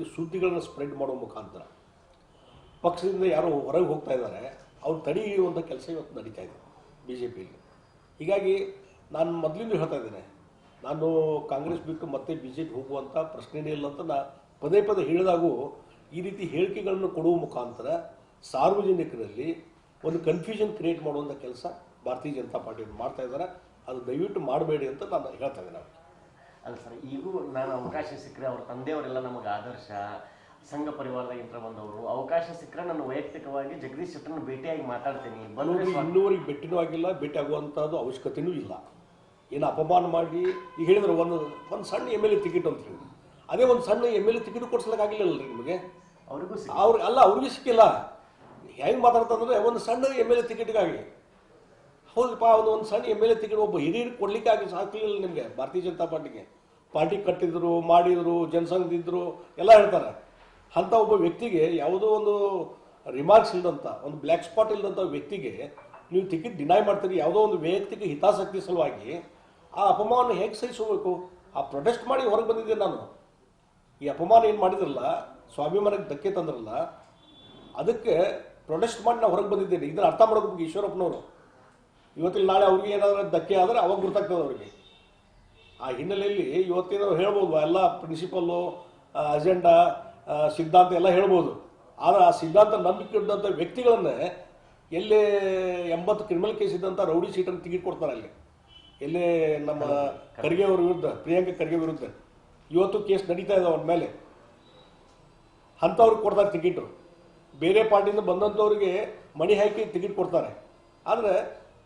ರೀತಿ ಸುದ್ದಿಗಳನ್ನು ಸ್ಪ್ರೆಡ್ ಮಾಡೋ ಮುಖಾಂತರ. ಪಕ್ಷದಿಂದ ಯಾರೋ ಹೊರಗೆ ಹೋಗ್ತಾ ಇದ್ದಾರೆ, ಅವ್ರು ತಡೆ ಹಿಡಿಯುವಂಥ ಕೆಲಸ ಇವತ್ತು ನಡೀತಾ ಇದೆ ಬಿ ಜೆ ಪಿಯಲ್ಲಿ ಹೀಗಾಗಿ ನಾನು ಮೊದಲಿಂದ ಹೇಳ್ತಾ ಇದ್ದೇನೆ, ನಾನು ಕಾಂಗ್ರೆಸ್ ಬಿಟ್ಟು ಮತ್ತೆ ಬಿ ಜೆ ಪಿ ಹೋಗುವಂಥ ಪ್ರಶ್ನೆನೇ ಇಲ್ಲ ಅಂತ ನಾ ಪದೇ ಪದೇ ಹೇಳಿದಾಗೂ ಈ ರೀತಿ ಹೇಳಿಕೆಗಳನ್ನು ಕೊಡುವ ಮುಖಾಂತರ ಸಾರ್ವಜನಿಕರಲ್ಲಿ ಒಂದು ಕನ್ಫ್ಯೂಷನ್ ಕ್ರಿಯೇಟ್ ಮಾಡುವಂಥ ಕೆಲಸ ಭಾರತೀಯ ಜನತಾ ಪಾರ್ಟಿಯವರು ಮಾಡ್ತಾ ಇದ್ದಾರೆ. ಅದು ದಯವಿಟ್ಟು ಮಾಡಬೇಡಿ ಅಂತ ನಾನು ಹೇಳ್ತಾ ಇದ್ದೇನೆ. ಅಲ್ಲ ಸರ್ ಈಗೂ ನಾನು ಅವಕಾಶ ಸಿಕ್ಕರೆ ಅವ್ರ ತಂದೆಯವರೆಲ್ಲ ನಮಗೆ ಆದರ್ಶ ಸಂಘ ಪರಿವಾರದಾಗಿಂತ ಬಂದವರು ಅವಕಾಶ ಸಿಕ್ಕರೆ ನಾನು ವೈಯಕ್ತಿಕವಾಗಿ ಜಗದೀಶ್ ಶೆಟ್ಟರ್ನ ಭೇಟಿಯಾಗಿ ಮಾತಾಡ್ತೀನಿ. ನೋಡಿ ಇನ್ನೂವರೆಗೆ ಭೇಟಿನೂ ಆಗಿಲ್ಲ ಭೇಟಿ ಆಗುವಂಥದ್ದು ಅವಶ್ಯಕತೆಯೂ ಇಲ್ಲ. ಏನು ಅಪಮಾನ ಮಾಡಿ ಈಗ ಹೇಳಿದ್ರೆ ಒಂದು ಒಂದು ಸಣ್ಣ ಎಂ ಎಲ್ ಎ ಟಿಕೆಟ್ ಅಂತ ಹೇಳಿ. ಅದೇ ಒಂದು ಸಣ್ಣ ಎಂ ಎಲ್ ಎ ಟಿಕೆಟ್ ಕೊಡ್ಸ್ಲಿಕ್ಕಾಗಿಲ್ಲ ರೀ ನಿಮಗೆ? ಅವ್ರಿಗೂ ಅವ್ರಿಗೆ ಅಲ್ಲ ಅವ್ರಿಗೂ ಸಿಕ್ಕಿಲ್ಲ. ಹೆಂಗೆ ಮಾತಾಡ್ತಂದ್ರೆ ಒಂದು ಸಣ್ಣ ಎಂ ಎಲ್ ಎ ಟಿಕೆಟ್ಗಾಗಿ ಹೌದಪ್ಪ ಒಂದು ಒಂದು ಸಣ್ಣ ಎಂ ಎಲ್ ಎ ಟಿಕೆಟ್ ಒಬ್ಬ ಹಿರಿಯರು ಕೊಡ್ಲಿಕ್ಕಾಗಿ ಸಾಕಲಿಲ್ಲ ನಿಮಗೆ, ಭಾರತೀಯ ಜನತಾ ಪಾರ್ಟಿಗೆ. ಪಾರ್ಟಿ ಕಟ್ಟಿದ್ರು, ಮಾಡಿದ್ರು, ಜನಸಂಘದಿದ್ರು, ಎಲ್ಲ ಹೇಳ್ತಾರೆ. ಅಂಥ ಒಬ್ಬ ವ್ಯಕ್ತಿಗೆ ಯಾವುದೋ ಒಂದು ರಿಮಾರ್ಕ್ಸ್ ಇಲ್ಲದಂಥ ಒಂದು ಬ್ಲ್ಯಾಕ್ ಸ್ಪಾಟ್ ಇಲ್ಲದಂಥ ವ್ಯಕ್ತಿಗೆ ನೀವು ಟಿಕೆಟ್ ಡಿನೈ ಮಾಡ್ತೀರಿ, ಯಾವುದೋ ಒಂದು ವೈಯಕ್ತಿಕ ಹಿತಾಸಕ್ತಿ ಸಲುವಾಗಿ ಆ ಅಪಮಾನ ಹೇಗೆ ಸಹಿಸಬೇಕು? ಆ ಪ್ರೊಟೆಸ್ಟ್ ಮಾಡಿ ಹೊರಗೆ ಬಂದಿದ್ದೆ ನಾನು. ಈ ಅಪಮಾನ ಏನು ಮಾಡಿದ್ರಲ್ಲ, ಸ್ವಾಭಿಮಾನಕ್ಕೆ ಧಕ್ಕೆ ತಂದ್ರಲ್ಲ, ಅದಕ್ಕೆ ಪ್ರೊಟೆಸ್ಟ್ ಮಾಡಿ ನಾವು ಹೊರಗೆ ಬಂದಿದ್ದೇನೆ. ಇದನ್ನು ಅರ್ಥ ಮಾಡ್ಬೇಕು ಈಶ್ವರಪ್ಪನವರು. ಇವತ್ತಿಲ್ಲ ನಾಳೆ ಅವ್ರಿಗೆ ಏನಾದರೂ ಧಕ್ಕೆ ಆದರೆ ಅವಾಗ ಗೊತ್ತಾಗ್ತದೆ ಅವರಿಗೆ. ಆ ಹಿನ್ನೆಲೆಯಲ್ಲಿ ಇವತ್ತೇನಾದ್ರು ಹೇಳ್ಬೋದು ಎಲ್ಲ ಪ್ರಿನ್ಸಿಪಲ್ಲು ಅಜೆಂಡಾ ಸಿದ್ಧಾಂತ ಎಲ್ಲ ಹೇಳ್ಬೋದು. ಆದರೆ ಆ ಸಿದ್ಧಾಂತ ನಂಬಿಕೆ ಇದ್ದಂಥ ವ್ಯಕ್ತಿಗಳನ್ನೇ ಎಲ್ಲೇ ಎಂಬತ್ತು ಕ್ರಿಮಿನಲ್ ಕೇಸ್ ಇದ್ದಂಥ ರೌಡಿ ಸೀಟನ್ನು ಟಿಕೆಟ್ ಕೊಡ್ತಾರೆ ಅಲ್ಲಿ. ಎಲ್ಲೇ ನಮ್ಮ ಖರ್ಗೆ ಅವ್ರ ವಿರುದ್ಧ ಪ್ರಿಯಾಂಕ ಖರ್ಗೆ ವಿರುದ್ಧ. ಇವತ್ತು ಕೇಸ್ ನಡೀತಾ ಇದೆ ಅವನ ಮೇಲೆ. ಅಂಥವ್ರಿಗೆ ಕೊಡ್ತಾರೆ ಟಿಕೆಟು. ಬೇರೆ ಪಾರ್ಟಿಯಿಂದ ಬಂದಂಥವ್ರಿಗೆ ಮಣಿ ಹಾಕಿ ಟಿಕೆಟ್ ಕೊಡ್ತಾರೆ. ಆದರೆ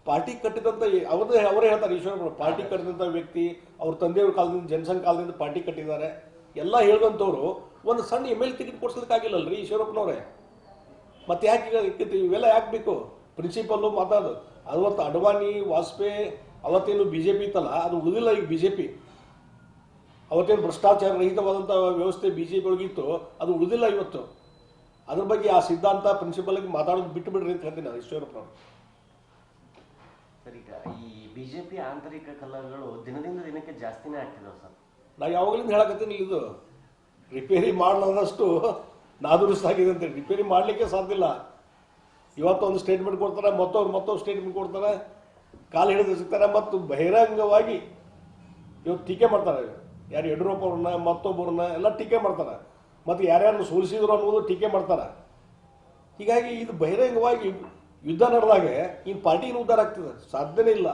ಪಾರ್ಟಿ ಕಟ್ಟಿದಂಥ ಅವ್ರದ್ದು ಅವರೇ ಹೇಳ್ತಾರೆ ಈಶ್ವರ ಪಾರ್ಟಿ ಕಟ್ಟಿದಂಥ ವ್ಯಕ್ತಿ ಅವ್ರ ತಂದೆಯವ್ರ ಕಾಲದಿಂದ ಜನಸಂಘ ಕಾಲದಿಂದ ಪಾರ್ಟಿ ಕಟ್ಟಿದ್ದಾರೆ. ಎಲ್ಲ ಹೇಳಿದಂಥವ್ರು ಒಂದು ಸಣ್ಣ ಎಂ ಎಲ್ ಟಿಕೆಟ್ ಕೊಡ್ಸೋದಕ್ಕಾಗಿಲ್ಲಲ್ರಿ ಈಶ್ವರಪ್ಪನವ್ರೆ? ಮತ್ತೆ ಯಾಕೆ? ಇವೆಲ್ಲ ಯಾಕೆ ಬೇಕು? ಪ್ರಿನ್ಸಿಪಲ್ಲು ಮಾತಾಡೋದು. ಅದವತ್ತು ಅಡ್ವಾನಿ ವಾಜಪೇಯಿ ಅವತ್ತೇನು ಬಿ ಜೆ ಪಿ ಇತ್ತಲ್ಲ ಅದು ಉಳಿದಿಲ್ಲ ಈಗ ಬಿ ಜೆ ಪಿ ಅವತ್ತೇನು ಭ್ರಷ್ಟಾಚಾರ ರಹಿತವಾದಂಥ ವ್ಯವಸ್ಥೆ ಬಿ ಜೆ ಪಿ ಒಳಗಿತ್ತು ಅದು ಉಳಿದಿಲ್ಲ ಇವತ್ತು. ಅದ್ರ ಬಗ್ಗೆ ಆ ಸಿದ್ಧಾಂತ ಪ್ರಿನ್ಸಿಪಲ್ಗೆ ಮಾತಾಡೋದು ಬಿಟ್ಟು ಬಿಡ್ರಿ ಅಂತ ಹೇಳ್ತೀನಿ ನಾನು ಈಶ್ವರಪ್ಪನವ್ರು. ಸರ್ ಬಿಜೆಪಿ ಆಂತರಿಕ ಕಲಹಗಳು ದಿನದಿಂದ ದಿನಕ್ಕೆ ಜಾಸ್ತಿನೇ ಆಗ್ತಿದಾವೆ ಸರ್. ನಾ ಯಾವಾಗಲಿಂದ ಹೇಳಕತ್ತೀನಿ ಇದು? ರಿಪೇರಿ ಮಾಡಲಾರದಷ್ಟು ನಾದುರುಸ್ತಾಗಿದೆ ಅಂತ ರಿಪೇರಿ ಮಾಡಲಿಕ್ಕೆ ಸಾಧ್ಯ ಇಲ್ಲ. ಇವತ್ತೊಂದು ಸ್ಟೇಟ್ಮೆಂಟ್ ಕೊಡ್ತಾರೆ ಮತ್ತೊಂದು ಮತ್ತೊಂದು ಸ್ಟೇಟ್ಮೆಂಟ್ ಕೊಡ್ತಾರೆ, ಕಾಲು ಹಿಡಿದು ಸಿಗ್ತಾರೆ, ಮತ್ತು ಬಹಿರಂಗವಾಗಿ ಇವತ್ತು ಟೀಕೆ ಮಾಡ್ತಾರೆ. ಯಾರು ಯಡಿಯೂರಪ್ಪ ಅವ್ರನ್ನ ಮತ್ತೊಬ್ಬರನ್ನ ಎಲ್ಲ ಟೀಕೆ ಮಾಡ್ತಾರೆ. ಮತ್ತು ಯಾರ್ಯಾರನ್ನು ಸೋಲಿಸಿದ್ರು ಅನ್ನೋದು ಟೀಕೆ ಮಾಡ್ತಾರೆ. ಹೀಗಾಗಿ ಇದು ಬಹಿರಂಗವಾಗಿ ಯುದ್ಧ ನಡೆದಾಗೆ ಇನ್ನು ಪಾರ್ಟಿ ಏನು ಉದ್ಧಾರ ಆಗ್ತದೆ. ಸಾಧ್ಯನೇ ಇಲ್ಲ.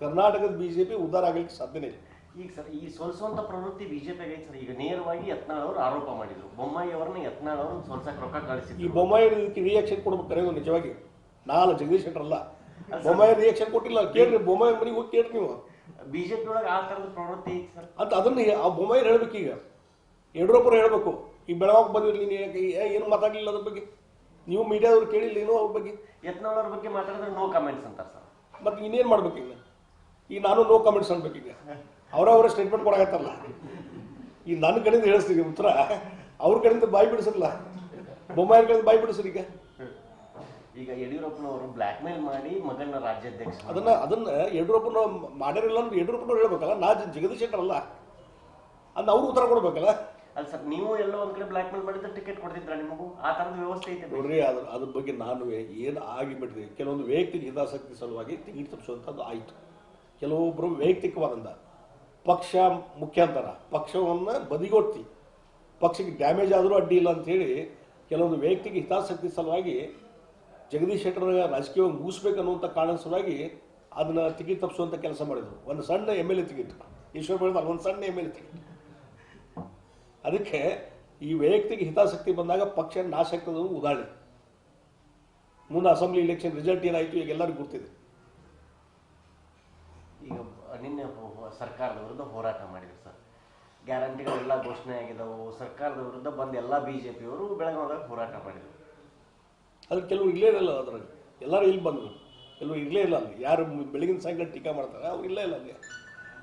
ಕರ್ನಾಟಕದ ಬಿ ಜೆ ಪಿ ಉದ್ಧಾರ ಆಗಲಿಕ್ಕೆ ಸಾಧ್ಯನೇ ಇಲ್ಲ. ಈಗ ಸರ್ ಈ ಸೋಲಿಸುವಂತ ಪ್ರವೃತ್ತಿ ಬಿಜೆಪಿಗೆ ಐತೆ ಸರ್. ಈಗ ನೇರವಾಗಿ ಯತ್ನಾಳ್ ಅವರು ಆರೋಪ ಮಾಡಿದ್ರು. ಬೊಮ್ಮಾಯಿ ಅವರನ್ನ ಯತ್ನಾಳ್ ಅವರು ಸೋಲ್ಸಕ್ಕೆ ರೊಕ್ಕ ಈ ಕಳಿಸಿದ್ರು ಬೊಮ್ಮಾಯಿ ಇದಕ್ಕೆ ರಿಯಾಕ್ಷನ್ ಕೊಡ್ಬೇಕು ಕರೆಯೋದು ನಿಜವಾಗಿ. ನಾಲ್ಕು ಜಗದೀಶ್ ಶೆಟ್ಟರ್ ಅಲ್ಲ. ಬೊಮ್ಮಾಯಿ ರಿಯಾಕ್ಷನ್ ಕೊಟ್ಟಿಲ್ಲ. ಕೇಳ್ರಿ ಬೊಮ್ಮಾಯಿ ಮನೆಗೆ ಹೋಗಿ ಕೇಳ್ರಿ ನೀವು. ಬಿಜೆಪಿ ಒಳಗೆ ಆ ಥರದ ಪ್ರವೃತ್ತಿ ಐತೆ ಸರ್. ಅಂತ ಅದನ್ನ ಆ ಬೊಮ್ಮಾಯಿ ಹೇಳ್ಬೇಕು ಈಗ ಯಡಿಯೂರಪ್ಪರು ಹೇಳ್ಬೇಕು ಈ ಬೆಳಗಾವಿ ಬಂದಿರಲಿ ಏನು ಮಾತಾಡಲಿಲ್ಲ ಅದ್ರ ಬಗ್ಗೆ? ನೀವು ಮೀಡಿಯಾದವ್ರು ಕೇಳಿಲ್ಲ ಏನೋ ಅವ್ರ ಬಗ್ಗೆ. ಯತ್ನಾಳ್ ಅವ್ರ ಬಗ್ಗೆ ಮಾತಾಡಿದ್ರೆ ನೋ ಕಮೆಂಟ್ಸ್ ಅಂತಾರೆ ಸರ್. ಮತ್ತೆ ಇನ್ನೇನು ಮಾಡ್ಬೇಕು ಈಗ ನಾನು ನೋ ಕಮೆಂಟ್ಸ್ ಅನ್ಬೇಕೀಗ ಅವರವರ ಸ್ಟೇಟ್ಮೆಂಟ್ ಕೊಡಕತ್ತಲ್ಲ ಈಗ ನನ್ನ ಕಡೆಯಿಂದ ಹೇಳಿಸ್ತೀವಿ ಉತ್ತರ? ಅವ್ರ ಕಡೆಯಿಂದ ಬಾಯಿ ಬಿಡಿಸಲ್ಲ ಬೊಮ್ಮಾಯಿ ಕಡೆಯಿಂದ ಬಾಯಿ ಬಿಡಿಸ್ರಿ ಈಗ. ಈಗ ಯಡಿಯೂರಪ್ಪನವರು ಬ್ಲ್ಯಾಕ್ ಮೇಲ್ ಮಾಡಿ ಮಗನ ರಾಜ್ಯಾಧ್ಯಕ್ಷ ಅದನ್ನ ಅದನ್ನ ಯಡಿಯೂರಪ್ಪನ ಮಾಡಿರಲ್ಲ ಅಂದ್ರೆ ಯಡಿಯೂರಪ್ಪನವ್ರು ಹೇಳ್ಬೇಕಲ್ಲ ನಾ ಜಗದೀಶ್ ಶೆಟ್ಟರ್ ಅಲ್ಲ. ಅಂದ್ರೆ ಅವ್ರು ಉತ್ತರ ಕೊಡ್ಬೇಕಲ್ಲ? ಅಲ್ಲ ಸರ್, ನೀವು ಎಲ್ಲೋ ಒಂದ್ ಕಡೆ ಬ್ಲಾಕ್ ಮೇಲ್ ಮಾಡಿದ್ರೆ ಟಿಕೆಟ್ ಕೊಡ್ತಿದ್ರ ನಿಮಗೂ? ಆ ತರದ ವ್ಯವಸ್ಥೆ ಐತೆ ನೋಡ್ರಿ, ಅದ್ರ ಅದ್ರ ಬಗ್ಗೆ ನಾನು ಏನು ಆಗಿಬಿಟ್ಟಿದೆ, ಕೆಲವೊಂದು ವೈಯಕ್ತಿಕ ಹಿತಾಸಕ್ತಿ ಸಲುವಾಗಿ ಟಿಕೆಟ್ ತಪ್ಪಿಸುವಂಥದ್ದು ಆಯಿತು. ಕೆಲವೊಬ್ಬರು ವೈಯಕ್ತಿಕವಾದಂಥ ಪಕ್ಷ ಮುಖ್ಯಾಂತರ, ಪಕ್ಷವನ್ನು ಬದಿಗೊಡ್ತಿ ಪಕ್ಷಕ್ಕೆ ಡ್ಯಾಮೇಜ್ ಆದರೂ ಅಡ್ಡಿ ಇಲ್ಲ ಅಂಥೇಳಿ ಕೆಲವೊಂದು ವೈಯಕ್ತಿಕ ಹಿತಾಸಕ್ತಿ ಸಲುವಾಗಿ ಜಗದೀಶ್ ಶೆಟ್ಟರ್ ರಾಜಕೀಯವಾಗಿ ಮುಗಿಸ್ಬೇಕನ್ನುವಂಥ ಕಾರಣ ಸಲುವಾಗಿ ಅದನ್ನ ಟಿಕೆಟ್ ತಪ್ಪಿಸುವಂಥ ಕೆಲಸ ಮಾಡಿದರು. ಒಂದು ಸಣ್ಣ M L A ticket Eshwara ಬೆಳೆದ ಒಂದು ಸಣ್ಣ ಎಂ ಎಲ್ ಎ ಟಿಕೆಟ್ ಅದಕ್ಕೆ ಈ ವೈಯಕ್ತಿಕ ಹಿತಾಸಕ್ತಿ ಬಂದಾಗ ಪಕ್ಷ ನಾಶ ಆಗ್ತದೆ ಉದಾಹರಣೆ. ಮುಂದೆ ಅಸೆಂಬ್ಲಿ ಇಲೆಕ್ಷನ್ ರಿಸಲ್ಟ್ ಏನಾಯಿತು ಈಗ ಎಲ್ಲರಿಗೂ ಗೊತ್ತಿದೆ. ಈಗ ನಿನ್ನೆ ಸರ್ಕಾರದ ವಿರುದ್ಧ ಹೋರಾಟ ಮಾಡಿದ್ರು ಸರ್. ಗ್ಯಾರಂಟಿಗಳೆಲ್ಲ ಘೋಷಣೆ ಆಗಿದಾವು. ಸರ್ಕಾರದ ವಿರುದ್ಧ ಬಂದ ಎಲ್ಲ ಪಿಯವರು ಬೆಳಗಾವಿದಾಗ ಹೋರಾಟ ಮಾಡಿದ್ರು. ಅದ್ರ ಕೆಲವರು ಇಲ್ಲೇ ಇರಲ್ಲ ಅದರಲ್ಲಿ. ಎಲ್ಲರೂ ಇಲ್ಲಿ ಬಂದರು. ಕೆಲವರು ಇರಲೇ ಇಲ್ಲ ಅಲ್ಲಿ. ಯಾರು ಬೆಳಗಿನ ಸಾಯಂಕಾಲ ಟೀಕಾ ಮಾಡ್ತಾರೆ ಅವ್ರು ಇಲ್ಲೇ ಇಲ್ಲ ಅಲ್ಲಿ.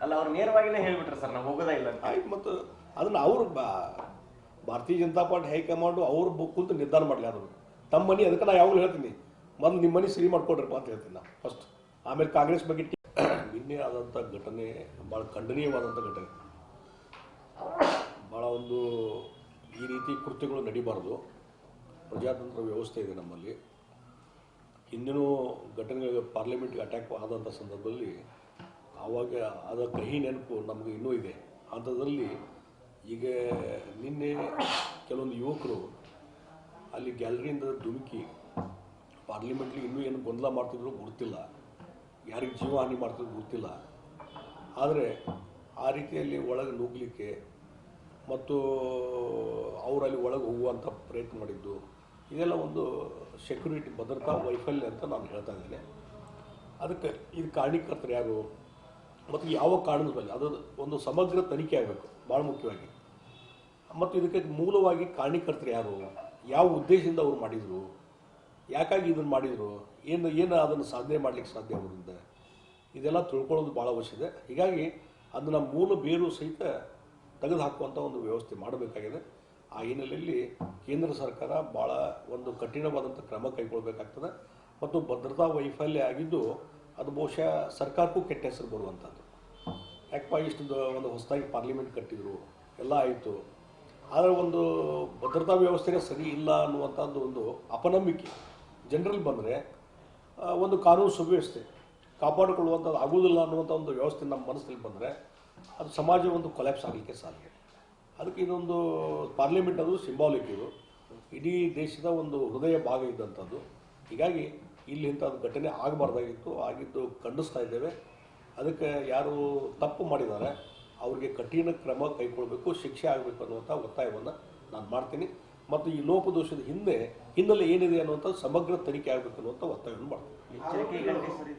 ಅಲ್ಲ ಅವ್ರು ನೇರವಾಗಿನೇ ಹೇಳಿಬಿಟ್ರೆ ಸರ್ ನಾವು ಹೋಗೋದೇ ಇಲ್ಲ ಅಂತ. ಆಯ್ತು ಮತ್ತು ಅದನ್ನು ಅವರು ಭಾರತೀಯ ಜನತಾ ಪಾರ್ಟಿ ಹೈಕಮಾಂಡು ಅವ್ರು ಕುಂತು ನಿರ್ಧಾರ ಮಾಡಲಿ ತಮ್ಮ ಮನೆ, ಅದಕ್ಕೆ ನಾ ಯಾವಾಗಲೂ ಹೇಳ್ತೀನಿ. ಮೊದಲು ನಿಮ್ಮ ಮನೆ ಸರಿ ಮಾಡ್ಕೊಡ್ರಪ್ಪ ಅಂತ ಹೇಳ್ತೀನಿ ನಾನು ಫಸ್ಟ್ ಆಮೇಲೆ ಕಾಂಗ್ರೆಸ್ ಬಗ್ಗೆ ನಿನ್ನೆ ಆದಂಥ ಘಟನೆ ಭಾಳ ಖಂಡನೀಯವಾದಂಥ ಘಟನೆ. ಭಾಳ ಒಂದು ಈ ರೀತಿ ಕೃತ್ಯಗಳು ನಡೀಬಾರ್ದು. ಪ್ರಜಾತಂತ್ರ ವ್ಯವಸ್ಥೆ ಇದೆ ನಮ್ಮಲ್ಲಿ. ಹಿಂದಿನೂ ಘಟನೆಗಳು ಪಾರ್ಲಿಮೆಂಟ್ಗೆ ಅಟ್ಯಾಕ್ ಆದಂಥ ಸಂದರ್ಭದಲ್ಲಿ ಆವಾಗ ಆದ ಕಹಿ ನೆನಪು ನಮಗೆ ಇನ್ನೂ ಇದೆ. ಅಂಥದ್ರಲ್ಲಿ ಈಗ ನಿನ್ನೆ ಕೆಲವೊಂದು ಯುವಕರು ಅಲ್ಲಿ ಗ್ಯಾಲರಿಯಿಂದ ಧುಮುಕಿ ಪಾರ್ಲಿಮೆಂಟ್ಲಿ ಇನ್ನೂ ಏನು ಗೊಂದಲ ಮಾಡ್ತಿದ್ರು ಗೊತ್ತಿಲ್ಲ. ಯಾರಿಗೆ ಜೀವ ಹಾನಿ ಮಾಡ್ತಿದ್ರು ಗೊತ್ತಿಲ್ಲ. ಆದರೆ ಆ ರೀತಿಯಲ್ಲಿ ಒಳಗೆ ನುಗ್ಗಲಿಕ್ಕೆ ಮತ್ತು ಅವರಲ್ಲಿ ಒಳಗೆ ಹೋಗುವಂಥ ಪ್ರಯತ್ನ ಮಾಡಿದ್ದು. ಇದೆಲ್ಲ ಒಂದು ಸೆಕ್ಯೂರಿಟಿ ಭದ್ರತಾ ವೈಫಲ್ಯ ಅಂತ ನಾನು ಹೇಳ್ತಾ ಇದ್ದೇನೆ. ಅದಕ್ಕೆ ಇದು ಕಾರಣೀಕರ್ತರು ಯಾರು? ಮತ್ತು ಯಾವ ಕಾರಣದ ಮೇಲೆ ಅದು ಒಂದು ಸಮಗ್ರ ತನಿಖೆ ಆಗಬೇಕು ಭಾಳ ಮುಖ್ಯವಾಗಿ. ಮತ್ತು ಇದಕ್ಕೆ ಮೂಲವಾಗಿ ಕಾರಣೀಕರ್ತರು ಯಾರು, ಯಾವ ಉದ್ದೇಶದಿಂದ ಅವ್ರು ಮಾಡಿದರು, ಯಾಕಾಗಿ ಇದನ್ನು ಮಾಡಿದರು, ಏನು ಏನು ಅದನ್ನು ಸಾಧನೆ ಮಾಡಲಿಕ್ಕೆ ಸಾಧ್ಯ ಅವರಿಂದ ಇದೆಲ್ಲ ತಿಳ್ಕೊಳ್ಳೋದು ಭಾಳ ಇದೆ. ಹೀಗಾಗಿ ಅದನ್ನು ಮೂಲ ಬೇರು ಸಹಿತ ತೆಗೆದು ಹಾಕುವಂಥ ಒಂದು ವ್ಯವಸ್ಥೆ ಮಾಡಬೇಕಾಗಿದೆ. ಆ ಹಿನ್ನೆಲೆಯಲ್ಲಿ ಕೇಂದ್ರ ಸರ್ಕಾರ ಭಾಳ ಒಂದು ಕಠಿಣವಾದಂಥ ಕ್ರಮ ಕೈಗೊಳ್ಳಬೇಕಾಗ್ತದೆ ಮತ್ತು ಭದ್ರತಾ ವೈಫಲ್ಯ ಆಗಿದ್ದು ಅದು ಬಹುಶಃ ಸರ್ಕಾರಕ್ಕೂ ಕೆಟ್ಟ ಹೆಸರು ಬರುವಂಥದ್ದು. ಯಾಕಪ್ಪ ಇಷ್ಟು ಒಂದು ಹೊಸದಾಗಿ ಪಾರ್ಲಿಮೆಂಟ್ ಕಟ್ಟಿದ್ರು, ಎಲ್ಲ ಆಯಿತು. ಆದರೆ ಒಂದು ಭದ್ರತಾ ವ್ಯವಸ್ಥೆಗೆ ಸರಿ ಇಲ್ಲ ಅನ್ನುವಂಥದ್ದು ಒಂದು ಅಪನಂಬಿಕೆ ಜನರಲ್ಲಿ ಬಂದರೆ ಒಂದು ಕಾನೂನು ಸುವ್ಯವಸ್ಥೆ ಕಾಪಾಡಿಕೊಳ್ಳುವಂಥದ್ದು ಆಗೋದಿಲ್ಲ ಅನ್ನುವಂಥ ಒಂದು ವ್ಯವಸ್ಥೆ ನಮ್ಮ ಮನಸ್ಸಲ್ಲಿ ಬಂದರೆ, ಅದು ಸಮಾಜ ಒಂದು ಕೊಲ್ಯಾಪ್ಸ್ ಆಗಲಿಕ್ಕೆ ಸಾಧ್ಯ. ಅದಕ್ಕೆ ಇದೊಂದು ಪಾರ್ಲಿಮೆಂಟ್ ಅದು ಸಿಂಬಾಲಿಕ್ ಇದು. ಇಡೀ ದೇಶದ ಒಂದು ಹೃದಯ ಭಾಗ ಇದ್ದಂಥದ್ದು. ಹೀಗಾಗಿ ಇಲ್ಲಿ ಇಂಥದ್ದು ಘಟನೆ ಆಗಬಾರ್ದಾಗಿತ್ತು, ಆಗಿದ್ದು ಖಂಡಿಸ್ತಾ ಇದ್ದೇವೆ. ಅದಕ್ಕೆ ಯಾರು ತಪ್ಪು ಮಾಡಿದ್ದಾರೆ, ಅವರಿಗೆ ಕಠಿಣ ಕ್ರಮ ಕೈಗೊಳ್ಳಬೇಕು ಶಿಕ್ಷೆ ಆಗಬೇಕು ಅನ್ನುವಂಥ ಒತ್ತಾಯವನ್ನು ನಾನು ಮಾಡ್ತೀನಿ. ಮತ್ತು ಈ ಲೋಪದೋಷದ ಹಿಂದೆ, ಹಿನ್ನೆಲೆ ಏನಿದೆ ಅನ್ನುವಂಥ ಸಮಗ್ರ ತನಿಖೆ ಆಗಬೇಕು ಅನ್ನುವಂಥ ಒತ್ತಾಯವನ್ನು ಮಾಡ್ತೀನಿ.